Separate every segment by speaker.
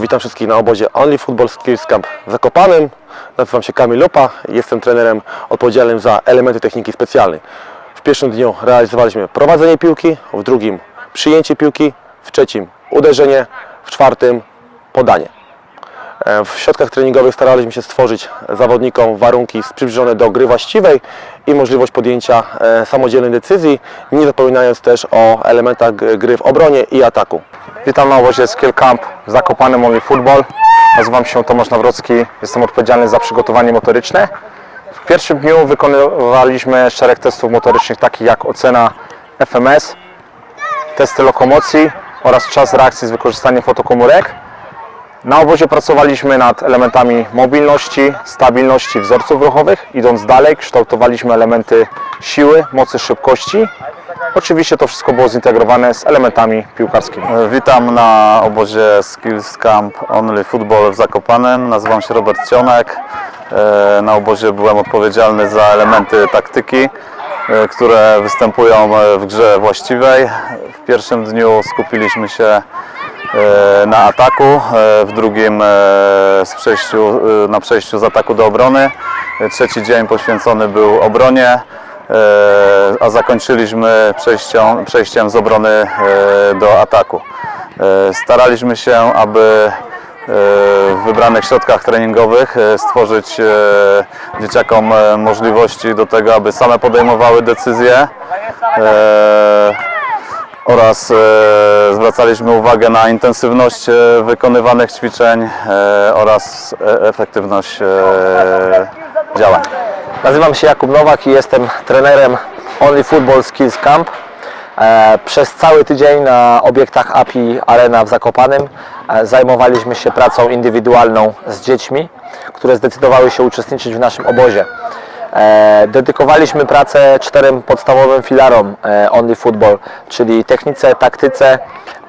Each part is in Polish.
Speaker 1: Witam wszystkich na obozie Only Football Skills Camp w Zakopanem. Nazywam się Kamil Lupa, jestem trenerem odpowiedzialnym za elementy techniki specjalnej. W pierwszym dniu realizowaliśmy prowadzenie piłki, w drugim przyjęcie piłki, w trzecim uderzenie, w czwartym podanie. E, W środkach treningowych staraliśmy się stworzyć zawodnikom warunki przybliżone do gry właściwej i możliwość podjęcia e, samodzielnej decyzji, nie zapominając też o elementach gry w obronie i ataku.
Speaker 2: Witam na obozie Skill Camp w Zakopanem Only Football. Nazywam się Tomasz Nawrocki, jestem odpowiedzialny za przygotowanie motoryczne. W pierwszym dniu wykonywaliśmy szereg testów motorycznych, takich jak ocena FMS, testy lokomocji oraz czas reakcji z wykorzystaniem fotokomórek. Na obozie pracowaliśmy nad elementami mobilności, stabilności wzorców ruchowych. Idąc dalej, kształtowaliśmy elementy siły, mocy, szybkości. Oczywiście to wszystko było zintegrowane z elementami piłkarskimi.
Speaker 3: Witam na obozie Skills Camp Only Football w Zakopanem. Nazywam się Robert Cionek. E, Na obozie byłem odpowiedzialny za elementy taktyki, e, które występują w grze właściwej. W pierwszym dniu skupiliśmy się na ataku, e, w drugim e, przejściu, e, na przejściu z ataku do obrony. E, Trzeci dzień poświęcony był obronie. E, a zakończyliśmy przejściem, przejściem z obrony e, do ataku. E, Staraliśmy się, aby e, w wybranych środkach treningowych e, stworzyć e, dzieciakom e, możliwości do tego, aby same podejmowały decyzje e, oraz e, zwracaliśmy uwagę na intensywność e, wykonywanych ćwiczeń e, oraz e, efektywność działań.
Speaker 4: Nazywam się Jakub Nowak i jestem trenerem Only Football Skills Camp. Przez cały tydzień na obiektach API Arena w Zakopanem zajmowaliśmy się pracą indywidualną z dziećmi, które zdecydowały się uczestniczyć w naszym obozie. E, Dedykowaliśmy pracę czterem podstawowym filarom e, Only Football, czyli technice, taktyce,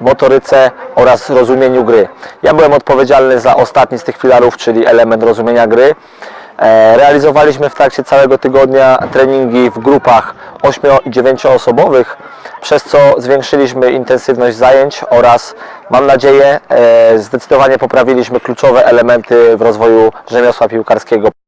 Speaker 4: motoryce oraz rozumieniu gry. Ja byłem odpowiedzialny za ostatni z tych filarów, czyli element rozumienia gry. E, Realizowaliśmy w trakcie całego tygodnia treningi w grupach 8 i 9 osobowych, przez co zwiększyliśmy intensywność zajęć oraz mam nadzieję zdecydowanie poprawiliśmy kluczowe elementy w rozwoju rzemiosła piłkarskiego.